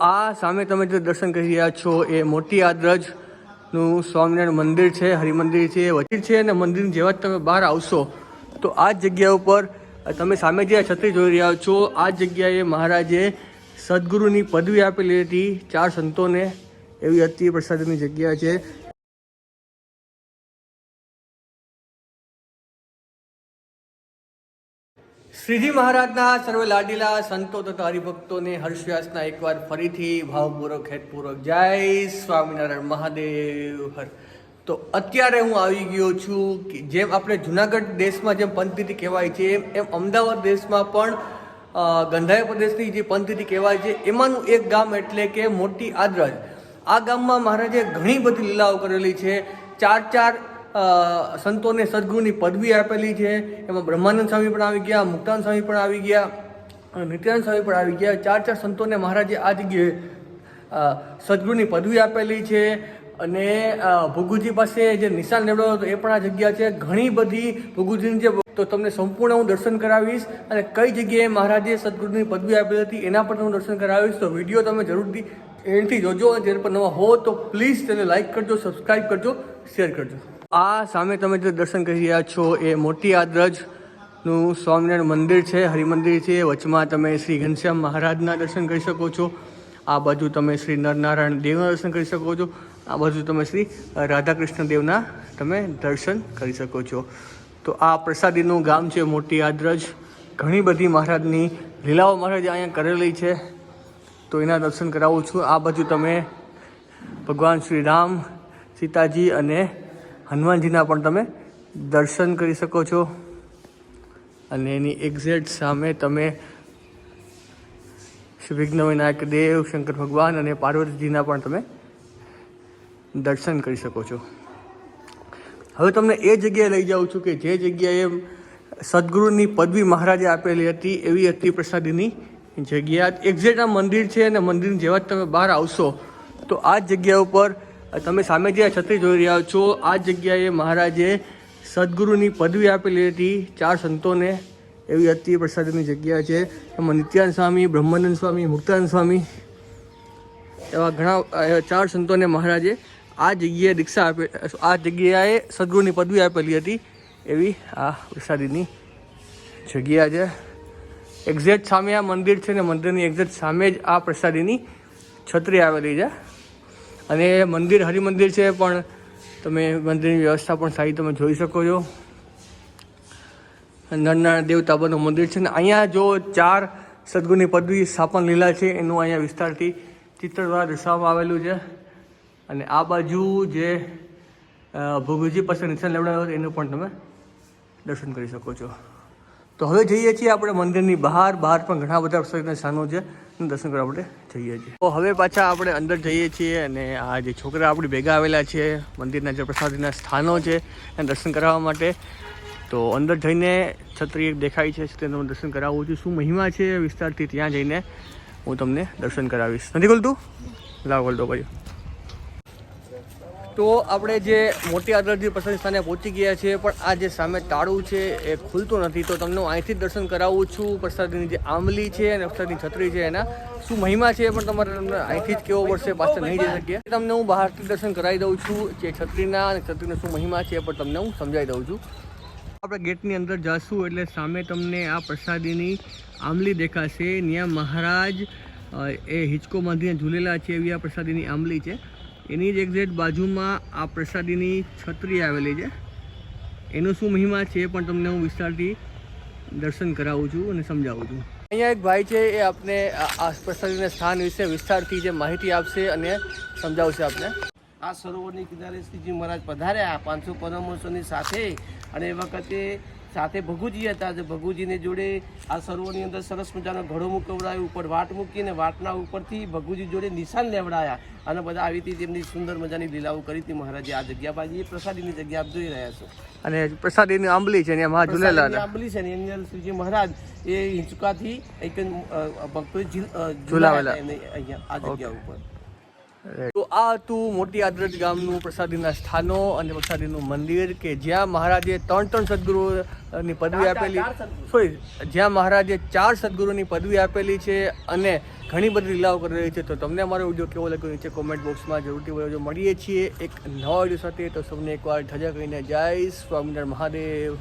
આ સામે તમે જે દર્શન કરી રહ્યા છો, એ મોટી આદ્રજનું સ્વામિનારાયણ મંદિર છે, હરિમંદિર છે વચિત છે અને મંદિર જેવા જ તમે બહાર આવશો, તો આ જગ્યા ઉપર તમે સામે જે છત્રી જોઈ રહ્યા છો, આ જગ્યાએ મહારાજે સદગુરુની પદવી આપેલી હતી, ચાર સંતોને, એવી અતિ પ્રસાદની જગ્યા છે. શ્રીજી મહારાજના સર્વે લાડીલા સંતો તથા હરિભક્તોને હર્ષવ્યાસના એકવાર ફરીથી ભાવપૂર્વક, હેતપૂર્વક જય સ્વામિનારાયણ મહાદેવ હર. તો અત્યારે હું આવી ગયો છું કે જેમ આપણે જુનાગઢ દેશમાં જેમ પંથિતિ કહેવાય છે, એમ એમ અમદાવાદ દેશમાં પણ ગંધાય પ્રદેશની જે પંથિતિ કહેવાય છે, એમાંનું એક ગામ એટલે કે મોટી આદ્રજ આ ગામમાં મહારાજે ઘણી બધી લીલાઓ કરેલી છે. ચાર ચાર સંતોને સદગુરુની પદવી આપેલી છે. એમાં બ્રહ્માનંદ સ્વામી પણ આવી ગયા મુક્તાનંદ સ્વામી પણ આવી ગયા નિત્યાનંદ સ્વામી પણ આવી ગયા. ચાર ચાર સંતોને મહારાજે આ જગ્યાએ સદગુરુની પદવી આપેલી છે. અને અ, પાસે જે નિશાન લેવડાવ્યો હતો એ પણ આ જગ્યા છે. ઘણી બધી ભૂગુજીની જે તો તમને સંપૂર્ણ હું દર્શન કરાવીશ અને કઈ જગ્યાએ મહારાજે સદગુરુની પદવી આપેલી હતી એના પર હું દર્શન કરાવીશ. તો વીડિયો તમે જરૂરથી એન્ડથી જોજો. અને જ્યારે પણ નવા હો તો પ્લીઝ તેને લાઈક કરજો સબસ્ક્રાઈબ કરજો શેર કરજો. આ સામે તમે જે દર્શન કરી રહ્યા છો એ મોટી આદ્રજનું સ્વામિનારાયણ મંદિર છે, હરિમંદિર છે વચમાં તમે શ્રી ઘનશ્યામ મહારાજના દર્શન કરી શકો છો. આ બાજુ તમે શ્રી નરનારાયણ દેવના દર્શન કરી શકો છો. આ બાજુ તમે શ્રી રાધાકૃષ્ણ દેવના તમે દર્શન કરી શકો છો. તો આ પ્રસાદીનું ગામ છે મોટી આદ્રજ. ઘણી બધી મહારાજની લીલાઓ મહારાજ અહીંયા કરેલી છે. તો એના દર્શન કરાવું છું. આ બાજુ તમે ભગવાન શ્રી રામ, સીતાજી અને હનુમાનજીના પણ તમે દર્શન કરી શકો છો. અને એની એક્ઝેક્ટ સામે તમે શ્રી વિઘ્ન વિનાયક દેવ, શંકર ભગવાન અને પાર્વતીજીના પણ તમે દર્શન કરી શકો છો. હવે તમને એ જગ્યાએ લઈ જાઉં છું કે જે જગ્યાએ સદગુરુની પદવી મહારાજે આપેલી હતી, એવી અતિ પ્રસાદીની જગ્યા. એક્ઝેક્ટ આ મંદિર છે અને મંદિર જેવા જ તમે બહાર આવશો, તો આ જગ્યા ઉપર તમે સામે જે છત્રી જોઈ રહ્યા છો, આ જગ્યાએ મહારાજે સદગુરુની પદવી આપેલી હતી, ચાર સંતોને. એવી અતિ પ્રસાદની જગ્યા છે. એમાં નિત્યાન સ્વામી, બ્રહ્માનંદ સ્વામી, મુક્તાનંદ સ્વામી એવા ઘણા ચાર સંતોને મહારાજે આ જગ્યાએ દીક્ષા આપે, આ જગ્યાએ સદગુરુની પદવી આપેલી હતી. એવી આ પ્રસાદીની જગ્યા છે. એક્ઝેક્ટ સામે આ મંદિર છે ને મંદિરની એક્ઝેક્ટ સામે જ આ પ્રસાદીની છત્રી આવેલી છે. અને મંદિર હરિમંદિર છે પણ તમે મંદિરની વ્યવસ્થા પણ સારી તમે જોઈ શકો છો. નરનારાયણ દેવ તાબાનું મંદિર છે ને અહીંયા જો ચાર સદગુરુની પદવી સ્થાપન લીલા છે એનું અહીંયા વિસ્તારથી ચિત્ર દ્વારા દર્શાવવામાં આવેલું છે. અને આ બાજુ જે અ, પાસે નિશાન લેવડાવ્યો એનું પણ તમે દર્શન કરી શકો છો. તો હવે જઈએ છીએ આપણે મંદિરની બહાર. બહાર પણ ઘણા બધા પ્રસાદના સ્થાનો છે. દર્શન કરવા આપણે જઈએ છીએ. તો હવે પાછા આપણે અંદર જઈએ છીએ અને આ જે છોકરા આપણી ભેગા આવેલા છે, મંદિરના જે પ્રસાદીના સ્થાનો છે, એને દર્શન કરાવવા માટે. તો અંદર જઈને છત્રી એક દેખાય છે તેનું દર્શન કરાવવું છું. શું મહિમા છે વિસ્તારથી ત્યાં જઈને હું તમને દર્શન કરાવીશ. નથી ખોલતું? લાવ ખોલતો ભાઈ. તો આપણે જે મોટી આદરજી પ્રસાદ સ્થાને પહોંચી ગયા છીએ પણ આ જે સામે તાળું છે એ ખુલતું નથી. તો તમને હું અહીંથી દર્શન કરાવું છું. પ્રસાદની જે આંબલી છે અને પ્રસાદની છત્રી છે, એના શું મહિમા છે પણ તમારે તમને અહીંથી જ કેવો પડશે. પાછળ નહીં જઈ શકીએ. તમને હું બહારથી દર્શન કરાવી દઉં છું, જે છત્રીના અને છત્રીનો શું મહિમા છે એ પણ તમને હું સમજાવી દઉં છું. આપણે ગેટની અંદર જશું એટલે સામે તમને આ પ્રસાદીની આંબલી દેખાશે. ત્યાં મહારાજ એ હિંચકો બાંધીને ઝૂલેલા છે એવી આ પ્રસાદીની આંબલી છે. એની જ એક્ઝેક્ટ બાજુમાં આ પ્રસાદીની છત્રી આવેલી છે. એનો શું મહિમા છે એ પણ તમને હું વિસ્તારથી દર્શન કરાવું છું અને સમજાવું છું. અહીંયા એક ભાઈ છે એ આપને આ આ પ્રસાદીના સ્થાન વિશે વિસ્તારથી જે માહિતી આપશે અને સમજાવશે આપને. આ સરોવરની કિનારે શ્રીજી મહારાજ પધાર્યા પાંચસો પરમહંસોની સાથે અને એ વખતે સાથે ભગુજી હતા જે ભગુજીને જોડે આ સર્વોની અંદર સરસ મજાનો ઘડો મૂકવડાયો ઉપર વાટ મૂકીને વાટના ઉપરથી ભગુજી જોડે નિશાન લેવડાયા અને બધા આવી રીતે તેમની સુંદર મજાની લીલાઓ કરી હતી. મહારાજે આ જગ્યા બાજી પ્રસાદીની જગ્યા આપ જોઈ રહ્યા છો. અને પ્રસાદીની આંબલી છે ઝૂલેલા આંબલી છે ને એની અંદર શ્રીજી મહારાજ એ હિંચકાથી એક અ, ભક્તો ઝીલ- ઝુલાવેલા. અહીંયા આ જગ્યા ઉપર. તો આ હતું મોટી આદરજ ગામનું પ્રસાદીના સ્થાનો અને પ્રસાદીનું મંદિર કે જ્યાં મહારાજે ત્રણ ત્રણ સદગુરુની પદવી ચાર- આપેલી સોરી જ્યાં મહારાજે ચાર સદગુરુની પદવી આપેલી છે અને ઘણી બધી લીલાઓ કરી રહી છે. તો તમને અમારો વીડિયો કેવો લાગ્યો નીચે કોમેન્ટ બોક્સમાં જરૂરથી બોલજો. મળીએ છીએ એક નવા વીડિયો સાથે. તો સૌને એકવાર ધજા કહીને જય સ્વામિનારાયણ મહાદેવ.